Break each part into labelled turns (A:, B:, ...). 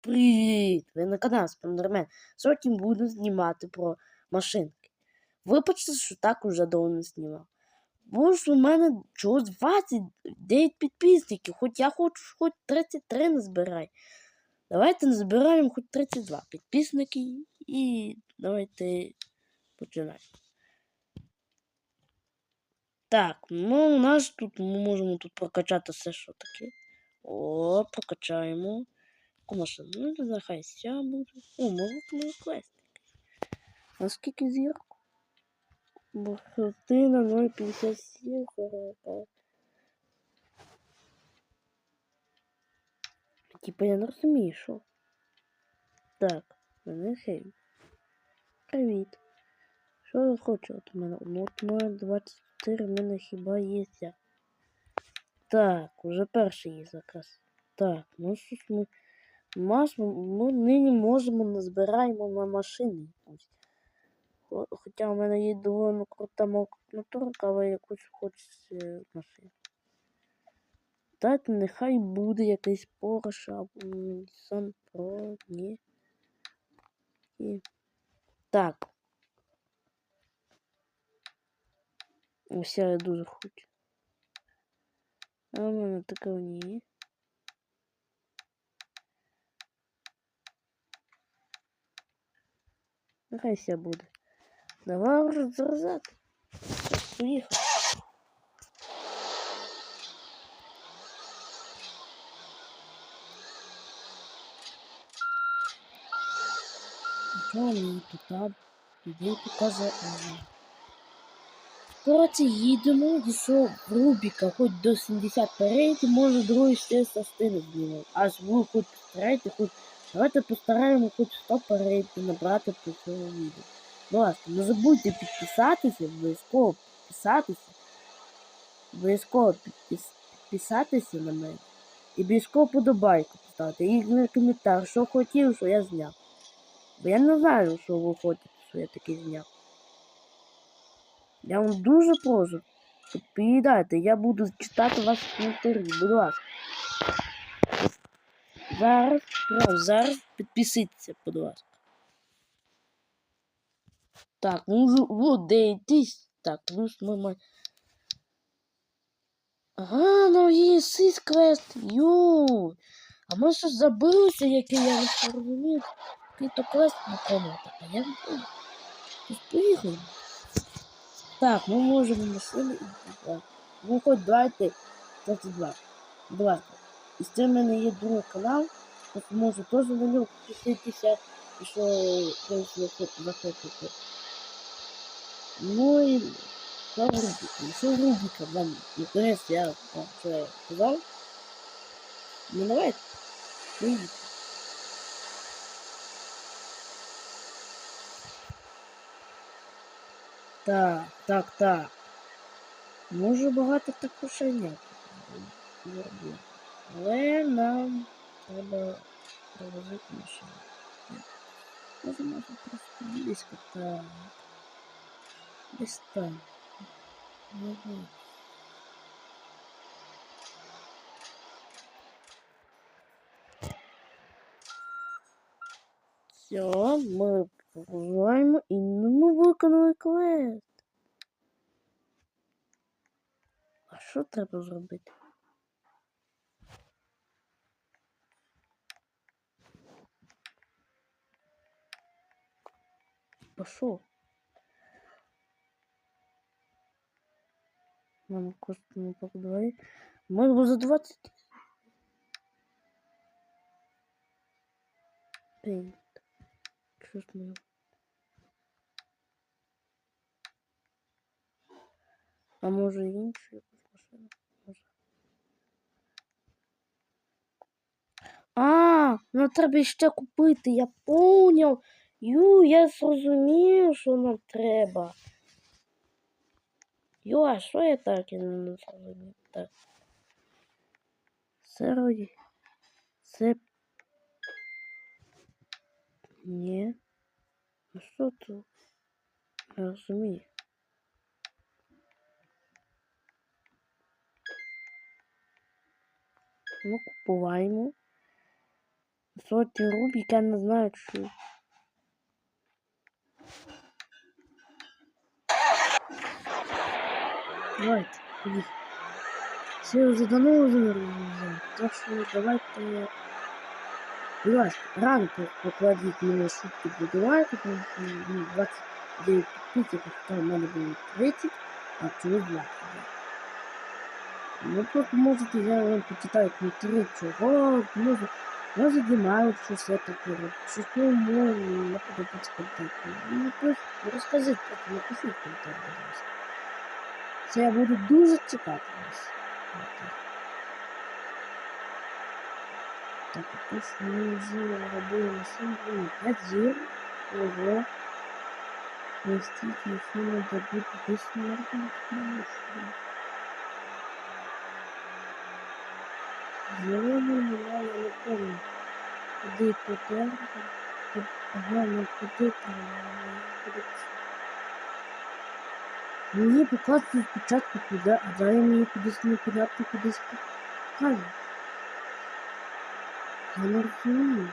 A: Привіт! Ви на каналі Спендермен. Сьогодні буду знімати про машинки. Вибачте, що так уже давно знімав. Бо ж у мене чогось 29 підписників, хоч я хочу хоч 33 назбирай. Давайте назбираємо хоч 32 підписники і давайте починаємо. Так, ну у нас тут ми можемо тут прокачати все, що таке. О, прокачаємо. Машину? Ну, не знаю, хай ця буде. О, можу мою квест. Наскільки зірку? Бо хатина 0,57 40. Типа я не розумію, що. Так, мене хей. Привіт. Що я хочу от мене? Ну от у мене 24, в мене хіба є. Так, уже перший є заказ. Так, ну що ж ми. Ми нині можемо назбираємо на машини якусь. Хо- Хоча у мене є доволі крута моторка, але якусь хочеться машину. Дайте нехай буде якийсь Porsche або Nissan Pro, ні. І... Так. Ось я дуже хочу. А у мене такого ні. Нехай ся буде. Давай вже зарізати. Поїхали. Чому туди? Іди показує. Коротше, їдемо, дійшов в Рубіка, хоч до 70 перейти, може другий ще частини знімемо. Аж ви хоч постарайте, хоч давайте постараємо хоч 100 перейти набрати по цьому відео. Будь ласка, не забудьте підписатися, обов'язково підписатися. Обов'язково підпис- підписатися на мене. І обов'язково подобайку поставити. І на коментар, що хотів, що я зняв. Бо я не знаю, що ви хочете, що я таке зняв. Я вам дуже прошу. Підповідайте, я буду читати ваші коментарі, будь ласка. Зараз, прямо зараз підписуйтеся, будь ласка. Так, ну вот дейтись. Так, ну ж ми маємо. Ага, ну є квест. Йоу. А ми що забилися, який я не розумію. Який то квест на кому А я не знаю. Поїхали. Так, ми можемо і так. Ну хоч давайте 22. Будь ласка. І цим в мене є другий канал. От можу теж на нього підписатися, хтось захоче- захочете. Ну і що Рубіка? Що Рубіка вам інтерес, я вам що я сказав. Ну давайте. Поїдемо. Так, так, так. Може багато також нет. Але нам треба провозити машину. Може, може просто близько так. Десь там. Ага. Все, ми продовжуємо і ми виконали квест. А що треба зробити? Пошов. Нам коштує по двоє. Може бути за 20. Пейнт. Що ж ми? А може іншу якусь машину? Може. А, ну треба ще купити, я поняв. Ю, я зрозумів, що нам треба. Ю, а що я так і не зрозумів? Так. Це вроді. Це. Ні. А що тут? Не розумію. Ну, купуваємо. Сотні руб, я не знаю, що. Давайте, поїхали. Все вже давно замерзли, так що давайте... Будь ласка, ранку покладіть мені шутки будувати, тому що ну, 29 підписів, а в мене було 30, а чогось 20. Ну просто можете, я вам почитаю коментарі, чого, може, може знімають щось це таке, що що може не подобається контент. Ну, просто розкажіть, просто напишіть контент, будь ласка. Це буду дуже цікаво. Так, ось ми вже робили сьогодні один. Ого. Не стільки ще не добути безсмертно. Зелений мене не помню. Куди? Мені показують спочатку куди, а далі мені кудись непонятно кудись показують. Я не розумію.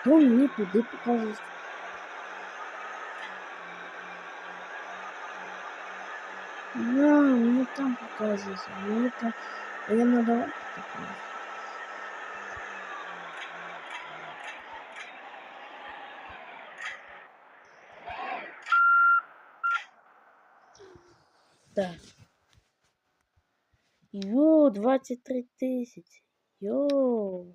A: Що мені туди показують? Да, мені там показується, мені там... А я надавати показую. Так. Йо, 23 тисячі. Йоу.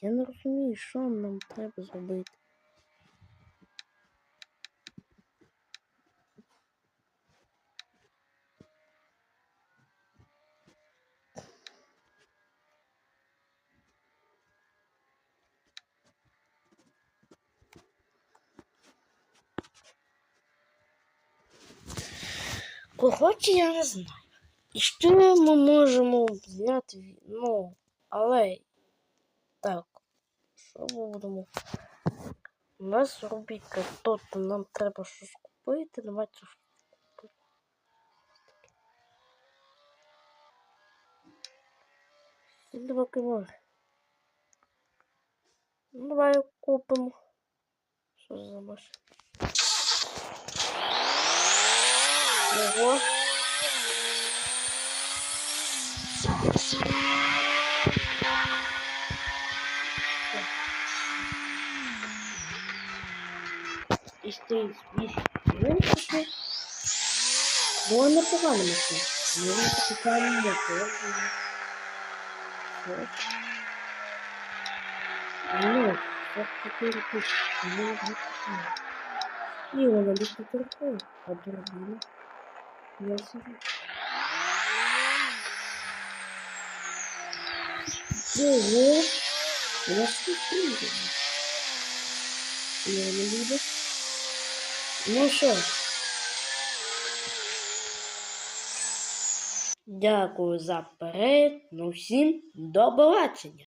A: Я не розумію, що нам треба зробити. Коротше, я не знаю. І що ми можемо взяти? Ну, але так, що ми будемо? У нас робити тут нам треба щось купити, давайте щось купити. Два кіло. Ну, давай купимо. Що за машина? Ого. І стоїть вісім винтики. Було непогано машина. Ну, не покупаємо мотор. Ну, 44 тисячі. Ну, не купаємо. І вона без потерпає. А дробіна. Я собі. Ого! Я ж тут прийду. Я не буду. Ну що? Дякую за перегляд. Ну всім до побачення.